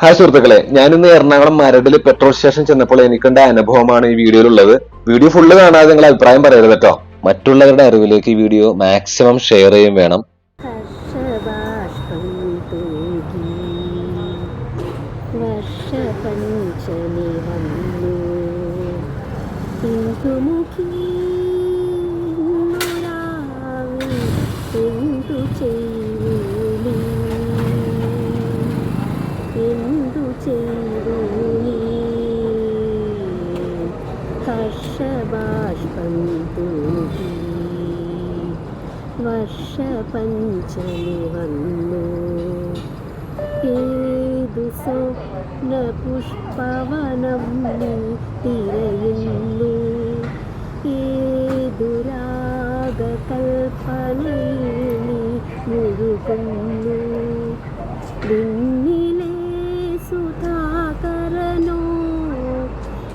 Hi സുഹൃത്തുക്കളെ ഞാനിന്ന് Ernakulam മരടിൽ petrol station ചെന്നപ്പോൾ എനിക്കുണ്ട അനുഭവമാണ് ഈ വീഡിയോയിലുള്ളത്. വീഡിയോ ഫുള്ള് കാണാതെ നിങ്ങൾ അഭിപ്രായം പറയരുത് കേട്ടോ. മറ്റുള്ളവരുടെ അറിവിലേക്ക് ഈ വീഡിയോ മാക്സിമം ഷെയർ ചെയ്യും വേണം. ഹർഷബാഷ്പം വർഷപഞ്ചമി വന്നു ഏതു സ്വപ്ന തിരയുന്നു ഏതു രാഗകൽപ്പനയിൽ മുഴുകുന്നു വിണ്ണിലെ സുധാകരനോ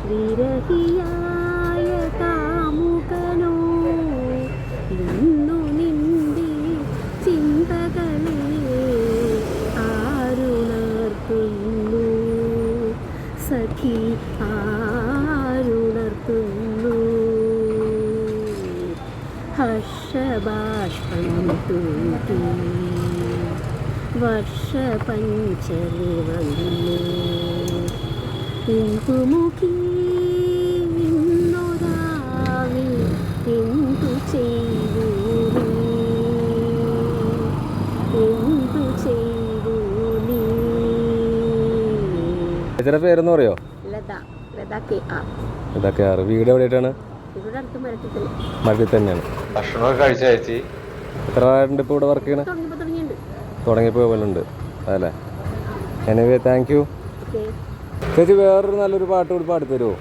വിരഹിയായ സഖി ആരുണർത്തുന്നു? ഹർഷബാഷ്പം തൂക്കി. വർഷപഞ്ചരി വന്നു. ഇന്ദുമുഖി ഇന്നൊരാവിൽ എന്തു ചെയ്തു? എന്തു ചെയ്തു ചേച്ചിയുടെ പേരെന്ന് പറയോ? ലതാ ആറ് വീട് എവിടെയായിട്ടാണ്? മരത്തിൽ മരത്തിൽ തന്നെയാണ്. ഭക്ഷണമൊക്കെ കഴിച്ച ചേച്ചി എത്ര ആളുണ്ട് ഇപ്പോൾ ഇവിടെ വർക്ക് ചെയ്യണേ? തുടങ്ങിയപ്പോൾ പോലുണ്ട് അതല്ലേ? എനിവേ താങ്ക് യു ഓക്കെ ചേച്ചി വേറൊരു നല്ലൊരു പാട്ട് കൂടി പാടി തരുമോ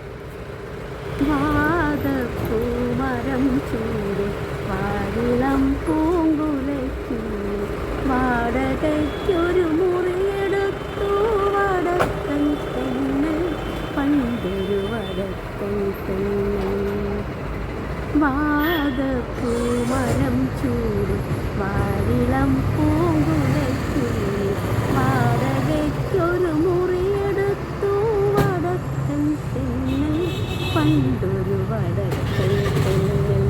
വാദപ്പൂമരം ചൂട് വാരിളം പൂങ്കുലയ്ക്കു വാടകയ്ക്കൊരു മുറിയെടുത്തു വടക്കൻ തെന്നൽ പണ്ടൊരു വടക്കൻ തെന്നൽ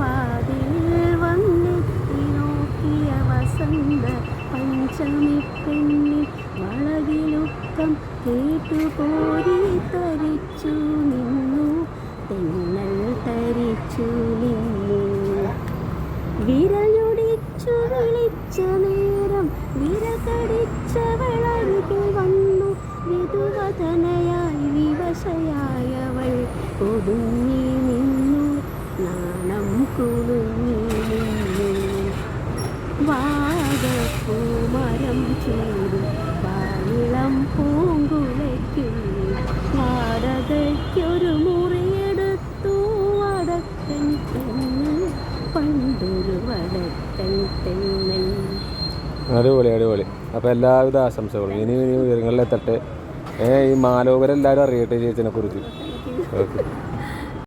വാതിൽ വന്നെത്തി നോക്കിയ വസന്ത പഞ്ചമി പെണ്ണി വളവിലുക്കം കേട്ടുപോരി തരിച്ചു. വിളിച്ച നേരം വിരകടിച്ചവളരുകിൽ വന്നു. വിധുവതനയായി വിവശയായവൾ ഒതുങ്ങി നിന്നു. നാണം കുടുങ്ങി നിന്നു. വാഗപ്പൂമരം ചൂട് വാനിളം പണ്ടൊരു വടക്കൻ തെന്നൽ അടിപൊളി അടിപൊളി. അപ്പോൾ എല്ലാവിധ ആശംസകളും. ഇനി ഇനി ഉയരങ്ങളിലെത്തട്ടെ ഏ ഈ മാലോകരെല്ലാവരും അറിയട്ടെ ചേച്ചിനെ കുറിച്ച്. ഓക്കെ.